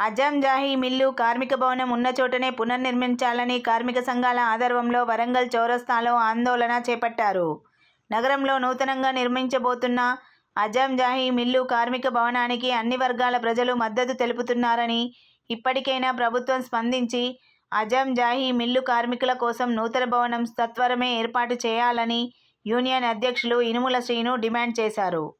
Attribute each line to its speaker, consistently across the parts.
Speaker 1: Asaf Jahi mill కార్మిక భవనం ఉన్న చోటనే పునర్నిర్మించాలని కార్మిక సంఘాల ఆధర్వంలో వరంగల్ చౌరస్తాలో ఆందోళన చేపట్టారు. నగరంలో నూతనంగా నిర్మించబోతున్న అజంజాహీ మిల్లు కార్మిక భవనానికి అన్ని వర్గాల ప్రజలు మద్దతు తెలుపుతున్నారని ఇప్పటికైనా ప్రభుత్వం స్పందించి అజంజాహీ మిల్లు కార్మికుల కోసం నూతన భవనం సత్వరమే ఏర్పాటు చేయాలని యూనియన్ అధ్యక్షులు ఇనుముల శ్రీను డిమాండ్ చేశారు.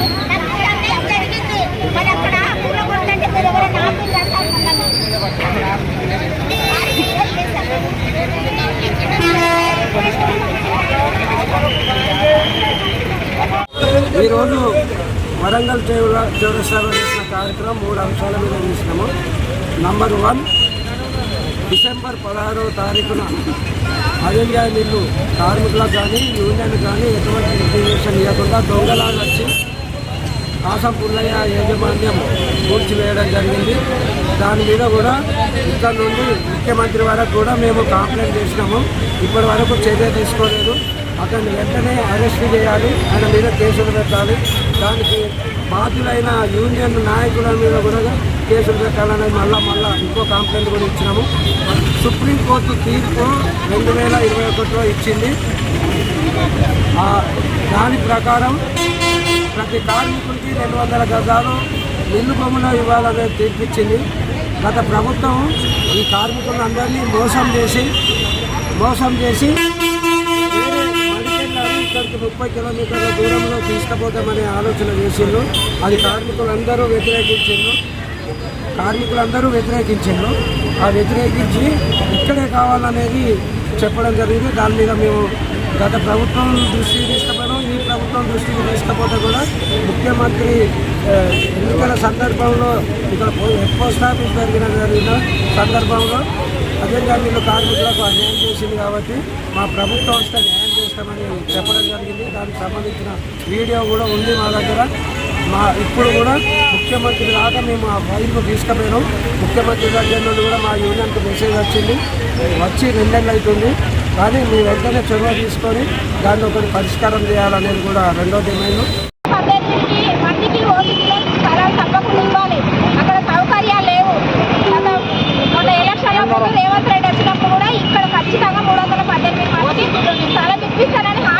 Speaker 2: ఈరోజు వరంగల్ చౌర చౌరస్తాలో చేసిన కార్యక్రమం మూడు అంశాల మీద చేసినాము. నంబర్ వన్ డిసెంబర్ పదహారవ తారీఖున అజంజా నీళ్ళు కార్మికులకు కానీ యూనియన్ కానీ ఎటువంటి ఇంటిమేషన్ ఇవ్వకుండా దొంగలాగా వచ్చి ఆసం పుల్లయ్య యాజమాన్యం కూర్చివేయడం జరిగింది. దాని మీద కూడా ఇక్కడ నుండి ముఖ్యమంత్రి వరకు కూడా మేము కంప్లైంట్ చేసినాము. ఇప్పటి వరకు చర్య తీసుకోలేదు. అతన్ని వెంటనే అరెస్ట్ చేయాలి. ఆయన మీద కేసులు పెట్టాలి. దానికి బాధ్యులైన యూనియన్ నాయకుల మీద కూడా కేసులు పెట్టాలని మళ్ళా మళ్ళా ఇంకో కంప్లైంట్ కూడా ఇచ్చినాము. సుప్రీంకోర్టు తీర్పు రెండు వేల ఇరవై ఒకటిలో ఇచ్చింది. దాని ప్రకారం ప్రతి కార్మికుడికి రెండు వందల గజాలు ఇల్లు బొమ్మలో ఇవ్వాలని తీర్పిచ్చింది గత ప్రభుత్వం ఈ కార్మికులందరినీ మోసం చేసి మోసం చేసి ఇక్కడికి ముప్పై కిలోమీటర్ల దూరంలో తీసుకుపోతామనే ఆలోచన చేసిండ్రు. అది కార్మికులందరూ వ్యతిరేకించిండ్రు. కార్మికులందరూ వ్యతిరేకించిండ్రు. ఆ వ్యతిరేకించి ఇక్కడే కావాలనేది చెప్పడం జరిగింది. దాని మీద మేము గత ప్రభుత్వం దృష్టికి తీసుకుపోయాం ఈ ప్రభుత్వం దృష్టికి తీసుకపోతే కూడా ముఖ్యమంత్రి ఎన్నికల సందర్భంలో ఇక్కడ పో- పోస్ట్ ఆఫీస్ జరిగిన జరిగిన సందర్భంలో అజెండా వీళ్ళు కార్మికులకు అన్యాయం చేసింది కాబట్టి మా ప్రభుత్వం వస్తే న్యాయం చేస్తామని చెప్పడం జరిగింది. దానికి సంబంధించిన వీడియో కూడా ఉంది మా దగ్గర. మా ఇప్పుడు కూడా ముఖ్యమంత్రి దాకా మేము ఆ ఫైల్ను తీసుకుపోయినాం. ముఖ్యమంత్రి దగ్గర నుండి కూడా మా యూనియన్కి మెసేజ్ వచ్చింది. వచ్చి రెండేళ్ళు అవుతుంది. కానీ మీ వెంటనే చొరవ తీసుకొని దాన్ని ఒకటి పరిష్కారం చేయాలనేది కూడా రెండో డిమాండ్
Speaker 3: Pizarán